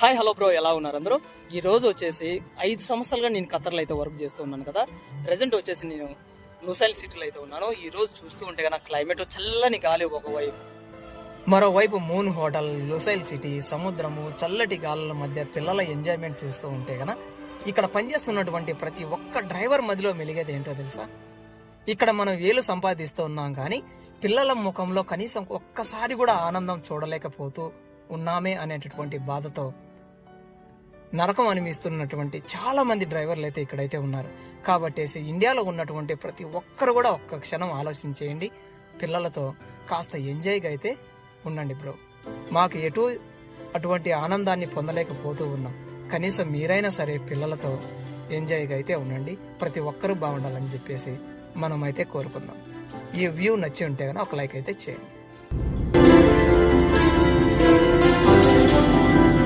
Hi hello bro ఎలా ఉన్నారు అందరూ? ఈ రోజు వచ్చేసి ఐదు సంవత్సరాలుగా నేను ఖతర్లో అయితే వర్క్ చేస్తూ ఉన్నాను కదా. ప్రజెంట్ వచ్చేసి నేను నుసైల్ సిటీలో అయితే ఉన్నాను. ఈ రోజు చూస్తూ ఉంటే కనుక క్లైమేట్ చల్లని గాలి ఒకవైపు మరోవైపు మూన్ హోటల్ లుసైల్ సిటీ సముద్రము చల్లటి గాలుల మధ్య పిల్లల ఎంజాయ్మెంట్ చూస్తూ ఉంటే గన ఇక్కడ పనిచేస్తున్నటువంటి ప్రతి ఒక్క డ్రైవర్ మధ్యలో మెలిగేది ఏంటో తెలుసా? ఇక్కడ మనం వేలు సంపాదిస్తూ ఉన్నాం కానీ పిల్లల ముఖంలో కనీసం ఒక్కసారి కూడా ఆనందం చూడలేకపోతూ ఉన్నామే అనేటటువంటి బాధతో నరకం అనిపిస్తున్నటువంటి చాలా మంది డ్రైవర్లు అయితే ఇక్కడైతే ఉన్నారు. కాబట్టేసి ఇండియాలో ఉన్నటువంటి ప్రతి ఒక్కరు కూడా ఒక్క క్షణం ఆలోచించేయండి. పిల్లలతో కాస్త ఎంజాయ్గా అయితే ఉండండి బ్రో. మాకు ఎటు అటువంటి ఆనందాన్ని పొందలేకపోతూ ఉన్నాం. కనీసం మీరైనా సరే పిల్లలతో ఎంజాయ్గా అయితే ఉండండి. ప్రతి ఒక్కరూ బాగుండాలని చెప్పేసి మనమైతే కోరుకుందాం. ఈ వ్యూ నచ్చి ఉంటే కానీ ఒక లైక్ అయితే చేయండి.